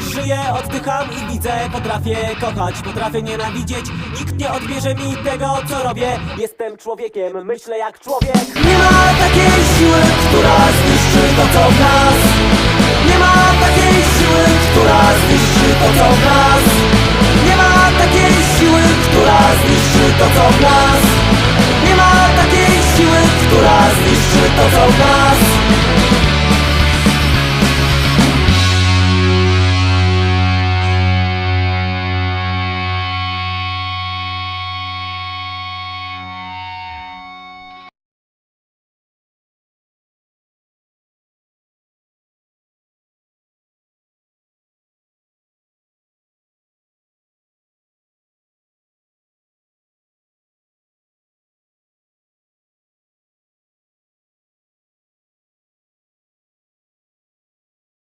żyję, oddycham i widzę Potrafię kochać, potrafię nienawidzieć. Nikt nie odbierze mi tego, co robię. Jestem człowiekiem, myślę jak człowiek. Nie ma takiej siły, która zniszczy to, co w nas. Nie ma takiej siły, która zniszczy to, co w nas. Nie ma takiej siły, która zniszczy to, co w nas.